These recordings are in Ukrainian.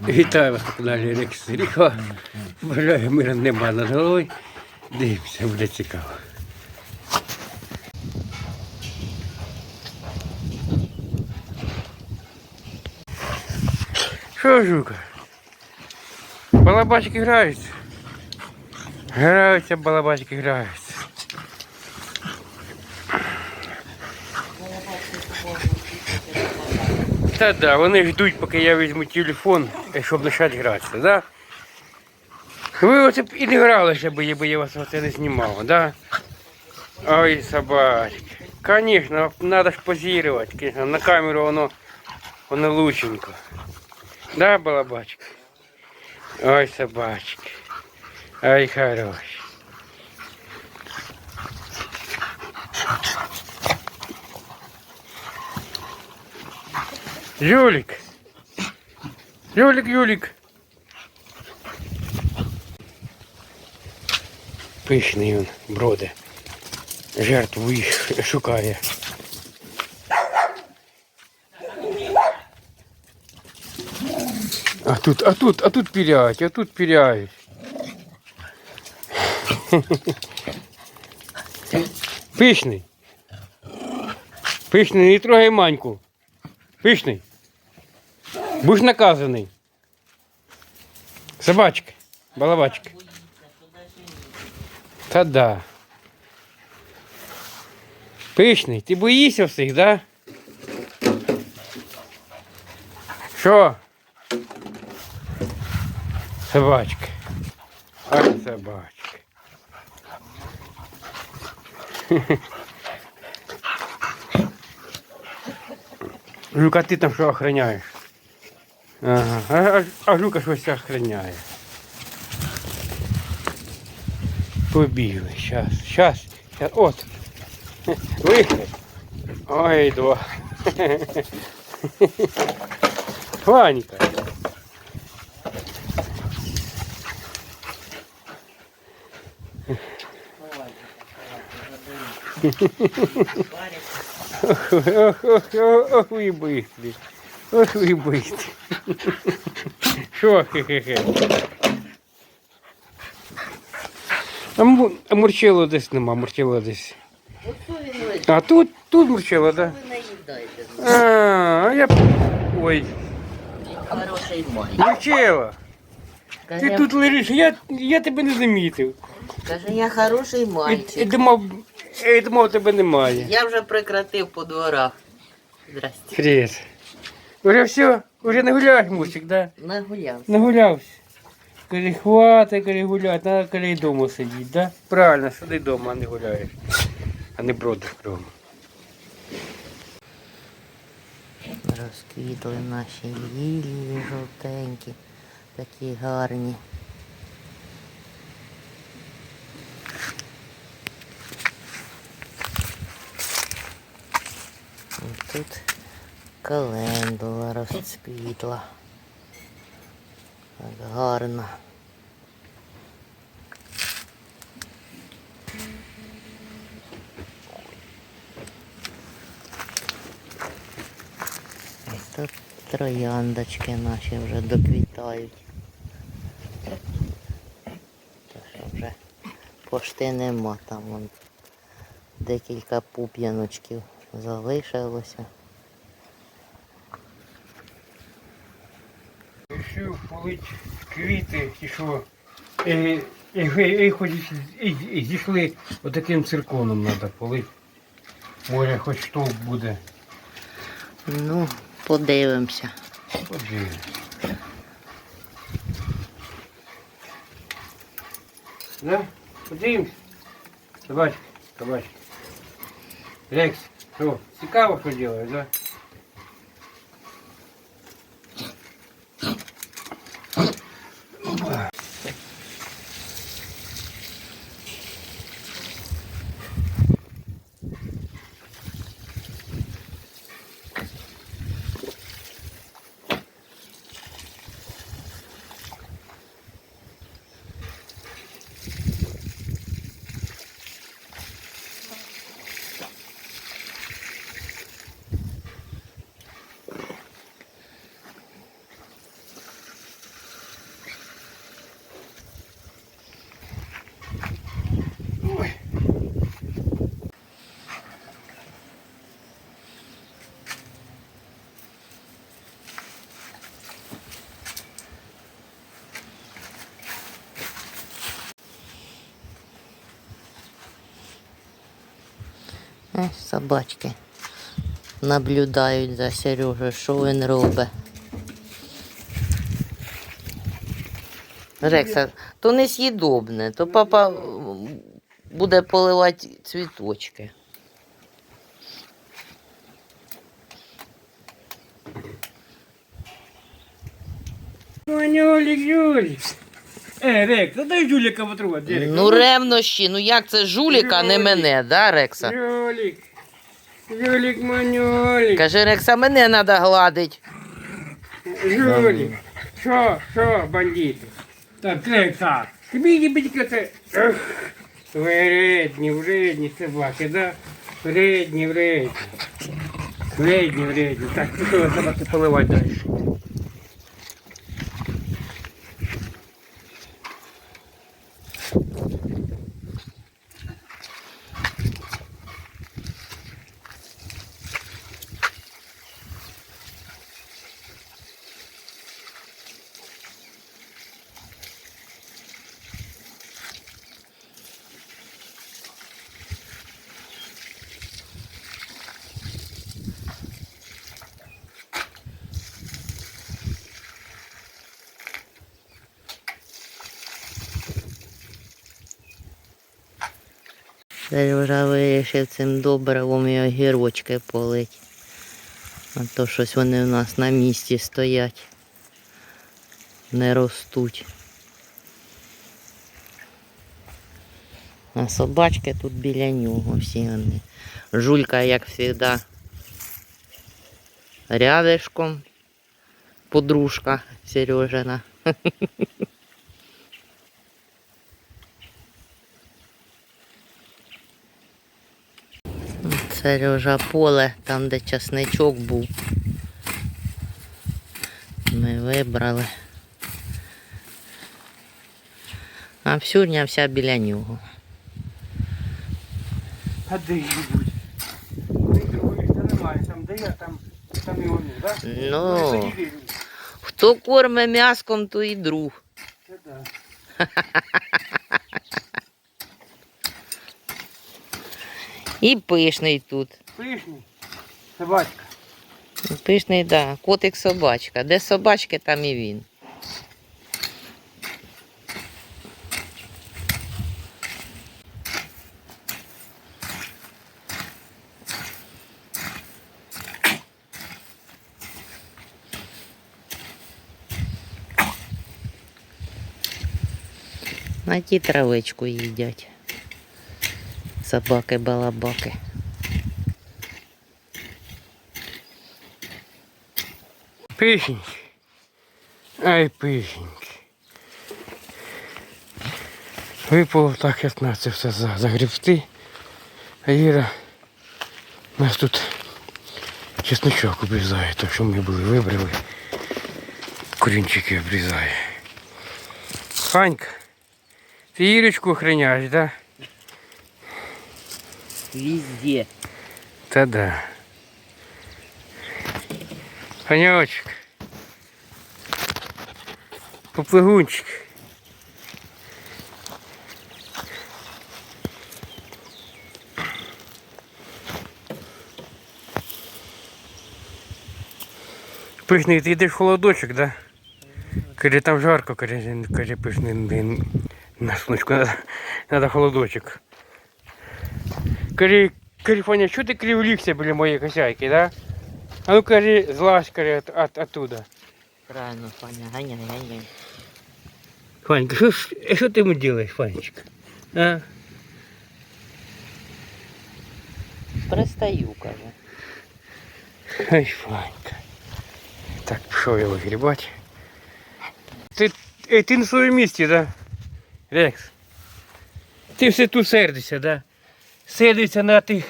Вітаю вас на каналі Рекс Ріха. Бажаю мира нема над головою. Дивимося, буде цікаво. Що, жука? Балабачки граються. Граються, балабачки граються. Та да, вони ждуть, поки я візьму телефон, е, щоб почати гратися, да? Ви оце і не гралися, бо я, я вас оце не знімав, да? Ой, собачки. Конечно, надо ж конечно, на камеру воно, воно лученько. Да, балабачка? Ой, собачки. Ай, хороший. Юлик. Юлик, Юлик. Пишний він, броде. Жертву їх шукає. А тут, а тут, а тут піряють, а тут піряють. Пишний. Пишний, не трогай маньку. Пишний. Будеш наказаний. Собачка, балабачка. Та да. Пишний, ти боїшся всіх, да? Що? Собачка. Ай, собачка. Жука, ти там що охраняєш? Ага. А, а, а Жука щось охраняє. Побігли. Щас, щас, щас. От. Вихід. Ой, два. Паніка. Ох, ох, ох, ох, ох, ви бистрі. Ох, ви бистрі. Що, хе-хе-хе. А, му- мурчело десь нема, мурчело десь. А тут, тут мурчело, так? Да? А, я... Ой, мурчело. Ти тут лежиш, я, я тебе не замітив. каже, я хороший мальчик. думав, я думав, тебе немає. Я вже прекратив по дворах. Здрасте. Привіт. Уже все, уже нагулявся мурчик, да? Нагулявся. Нагулявся. Каже, хватить, каже, гуляти, треба каже, і вдома сидіти, да? Правильно, сиди вдома, а не гуляєш. А не бродиш кругом. Розквітли наші лілії жовтенькі, такі гарні. І тут календула розцвітла. Так гарно. Тут трояндочки наші вже доквітають. Пошти нема там вон декілька пуп'яночків залишилося. Рішив полить квіти, ті що і, і, і, і, хоч і, і зійшли отаким цирконом треба полити. Може хоч штовх буде. Ну, подивимося. Подивимось. Да? Подивимось. Собачка, собачка. Рекс, що, цікаво, що робиш, да? Е, собачки наблюдають за Сережею, що він робить. Рекса, то не з'їдобне, то папа буде поливати цвіточки. Манюлік, Юлік. Е, Рек, ну дай Юліка потрогати. Ну, ревнощі, ну як це жуліка, не мене, да, Рекса? Юлік. Юлік, манюлік. Каже, Рекса, мене треба гладити. Юлік. Що, що, бандити? Так, Рек, так. Тобі не бідька це. Вредні, вредні собаки, да? Вредні, вредні. Вредні, вредні. Так, пішов собаки поливати далі. Сережа вирішив цим добривом і огірочки полить. А то щось вони у нас на місці стоять. Не ростуть. А собачки тут біля нього всі вони. Жулька, як завжди, рядишком. Подружка Сережина. Сережа поле, там де часничок був. Ми вибрали. А всюрня вся біля нього. А де її будь? Немає, там де я, там, там і вони, так? Ну, хто корме м'яском, то і друг. Це да. І пишний тут. Пишні. Собачка. Пишний, да. Котик собачка. Де собачки, там і він. На ті травичку їдять. Собаки-балабаки. Пишеньки. Ай, пишеньки. Випало так, як на це все за- загребти. А Іра нас тут чесночок обрізає, то що ми були вибрали. Корінчики обрізає. Фанька, ти Ірочку охраняєш, да? Везде. Та да. Фанечек. Поплигунчик. Пишний, ти йдеш в холодочок, да? Каже, там жарко, каже, каже пишний, на сонечку, надо, холодочок. Каже, каже, Фаня, що ти кривлікся біля моєї хозяйки, да? А ну каже, злазь, каже, от, от, оттуда. Правильно, Фаня, ганяй, ганяй. Фанька, що, ж- е, що ти йому робиш, Фанечка? А? Пристаю, каже. Ай, Фанька. Так, пішов я вигрібати. Ти, е, ти на своєму місці, да? Рекс. Ти все тут сердишся, да? Сердишся на тих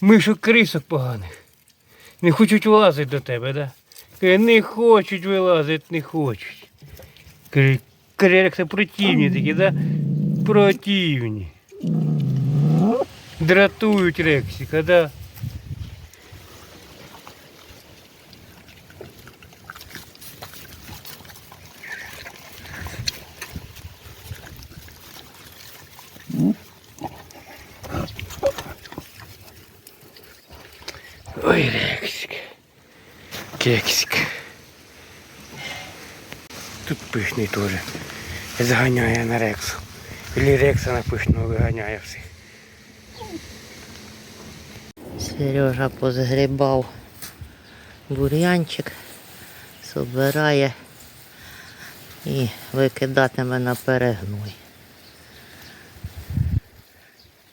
мишок крисок поганих. Не хочуть вилазити до тебе, да? Не хочуть вилазити, не хочуть. Каже, Рекса противні такі, да? Противні. Дратують рексіка, да? Ой, Рексик. Кексик. Тут пишний теж. Заганяє на Рексу. Или Рекса на пишного виганяє всіх. Сережа позгрібав бур'янчик, собирає і викидатиме на перегной.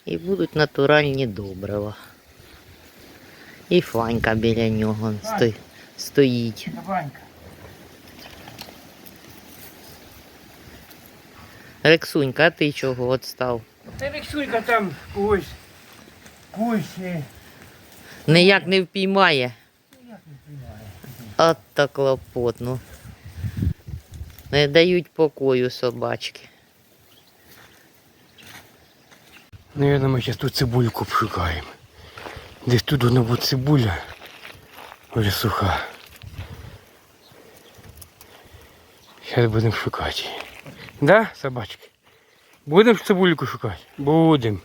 І будуть натуральні добрива. І фанька біля нього сто- стоїть. Ванька. Рексунька, а ти чого от став? Та Рексулька там когось. Когось. е, Ніяк не впіймає. Як не приймає. От так клопотно. Не дають покою собачки. Наверное, ми зараз тут цибульку пшукаємо. Десь тут воно буде цибуля. Вже суха. Зараз будемо шукати. Да, собачки? Будемо цибульку шукати? Будемо.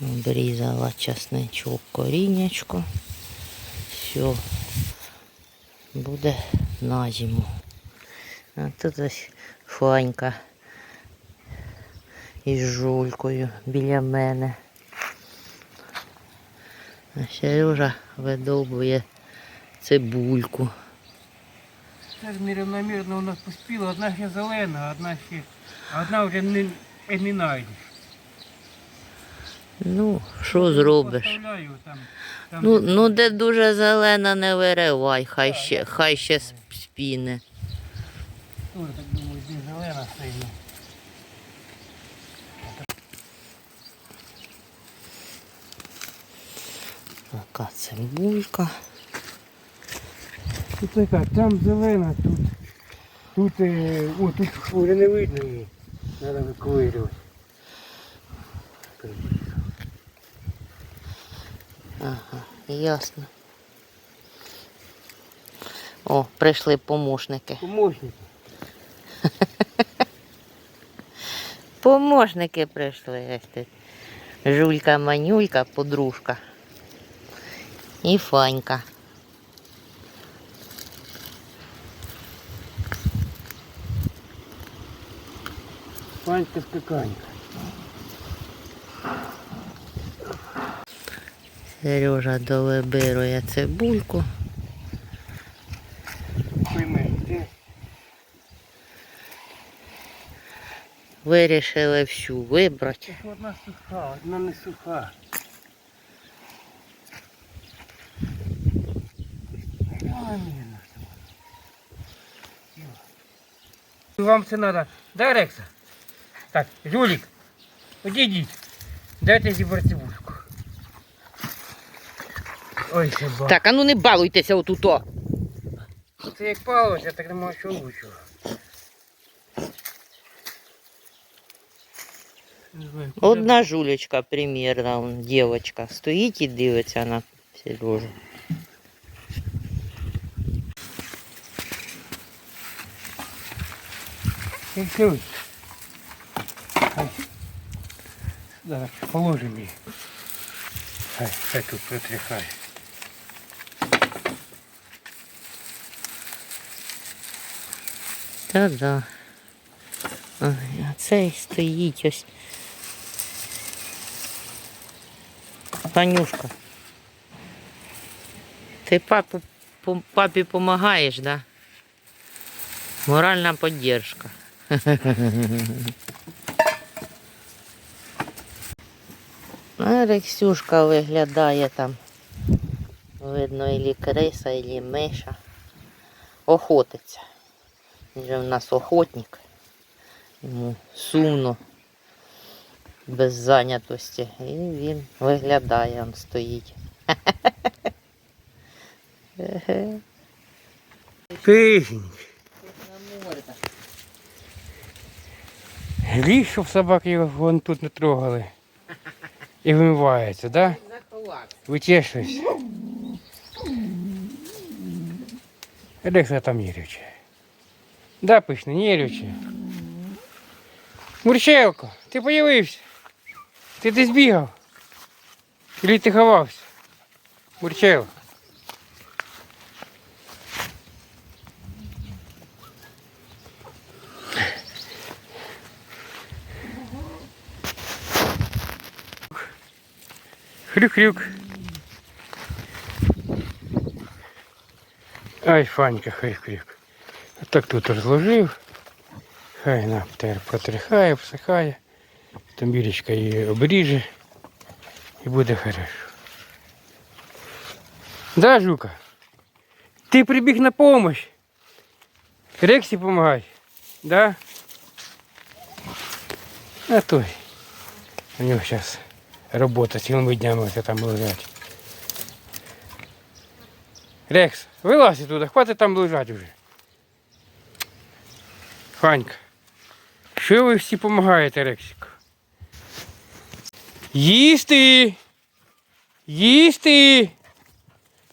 Обрізала часничок корінечко. Все. Буде на зиму. А тут ось фанька із жулькою біля мене. А Сережа видовбує цибульку. Це ж нерівномірно у нас поспіла, одна ще зелена, одна ще. Одна вже не, не знайдеш. Ну, що зробиш? Там. там Ну, ну де дуже зелена, не виривай, хай ще, хай ще спіне. Ой, так думаю, не зелена сильно. Така цибулька. Тут така, там зелена, тут. Тут, е, о, тут вже не видно її. Треба виковирювати. Ага, ясно. О, прийшли помощники. Помощник. Помощники прийшли. Жулька, манюлька, подружка. І Фанька. Панька скаканька. Сережа довибирує цибульку. Пойми, де? Вирішили всю вибрати. Одна суха, одна не суха. Вам це треба. Дай Рекса. Так, Жулік, одійдіть. Дайте зібрати цибульку. Ой, собака. Так, а ну не балуйтеся отуто. Це як палося, так нема що лучшого. Одна жулечка примірна, он, дівчинка, стоїть і дивиться на Сережу. Чуть-чуть. Хай. Зараз положимо її. Хай, хай тут протряхає. Та-да. Ой, А цей стоїть ось. Танюшка. Ти папу, папі допомагаєш, да? Моральна підтримка. А Рексюшка виглядає там. Видно, ілі криса, ілі миша. Охотиться. Він же в нас охотник. Йому сумно, без зайнятості. І він виглядає, він стоїть. Пишеньки. Ліг, щоб собаки його тут не трогали. І вимивається, да? Витішуєшся. Рекса там нервиче. Да, пишно, нервиче. Мурчелко, ти появився. Ти десь бігав. Или ти ховався? Мурчелко. Хрюк-хрюк. Ай, Фанька, хрюк-хрюк. А так тут розложив. Хай на тепер протрихає, всихає. Там бірочка її обріже. І буде хорошо. Да, Жука? Ти прибіг на помощь. Рексі помагай. Да? А той. У нього зараз робота цілими днями там лежать. Рекс, вилазь туди, хватить там лежать уже. Фанька, що ви всі допомагаєте, Рексику? Їсти! Їсти!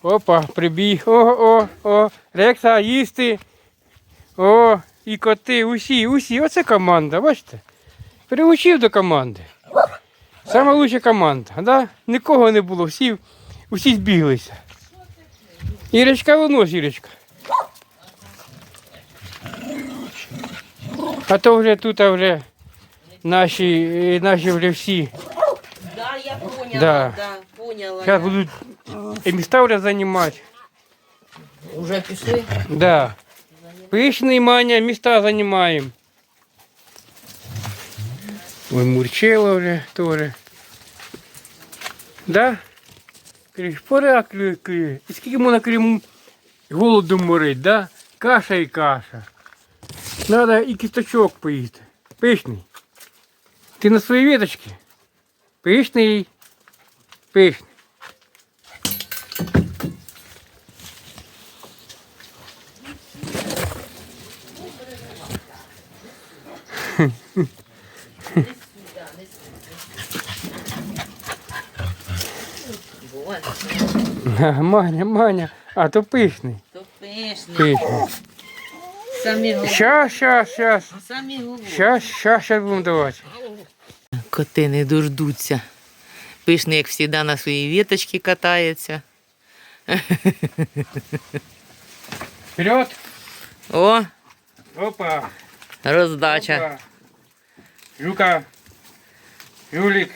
Опа, прибіг. О, о, о, Рекса, їсти. О, і коти, усі, усі. Оце команда, бачите? Приучив до команди. Лучша команда, да? Нікого не було, всі, усі збіглися. Ірочка винос, Ірочка. А то вже тут а вже наші, е, наші вже всі. Да, я поняла, Да. да, поняла. Зараз будуть і міста вже займати. Уже пішли? Да. Пишний маня, міста займаємо. Ой, Мурчело вже теж. Да? Криш, пора клює, клює. І скільки можна крім голоду морить, да? Каша і каша. Надо і кісточок поїсти. Пишний. Ти на своїй веточці? Пишний. А, Маня, Маня, а то пишний. То пишний. Пишний. Самі голови. Щас, щас, щас. Самі голови. Щас, щас, щас будемо давати. Коти не дождуться. Пишний, як завжди, на своїй віточці катається. Вперед. О, Опа. роздача. Опа. Жука. Жулик.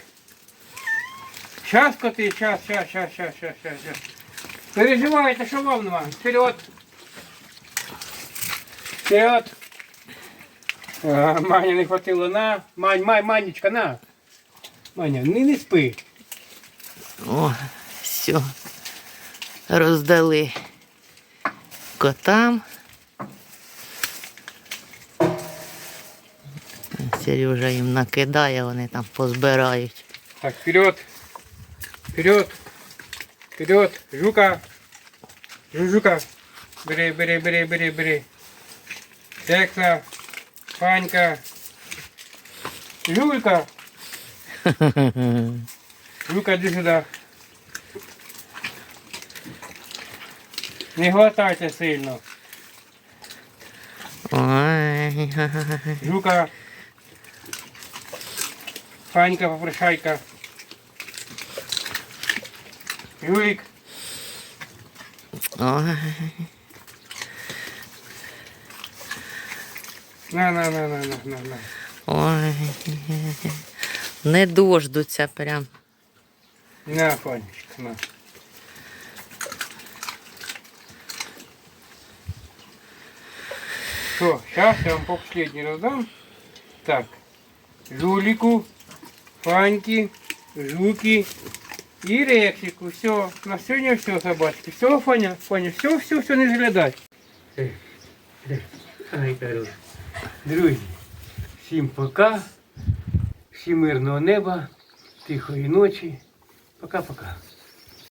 Щас, коти, щас, щас, щас, щас, щас, щас, щас. Переживайте, що вам нема. Вперед. Вперед. А, Маня не хватило на. Мань, мань, Манечка, на. Маня, не, не спи. О, все. Роздали котам. Сережа їм накидає, вони там позбирають. Так, вперед. Вперед. Вперед. Жука. Жужука. Бери, бери, бери, бери, бери. Секса. Панька. Жулька. Жука, иди сюда. Не глотайте сильно. Ой, Жука. Панька, попрошайка. Юлик. ой. На, на, на, на, на, на, на. Ой, не дождуться прям. На, Фанечка, на. Что, сейчас я вам по последний раздам. Так, Жулику, Фаньке, Жуки и Рексику. Все, на сегодня все, собачки. Все, Фаня, Фаня, все, все, все, не зглядай. Ай, хорош. Друзі, всім пока, всім мирного неба, тихої ночі. Пока-пока.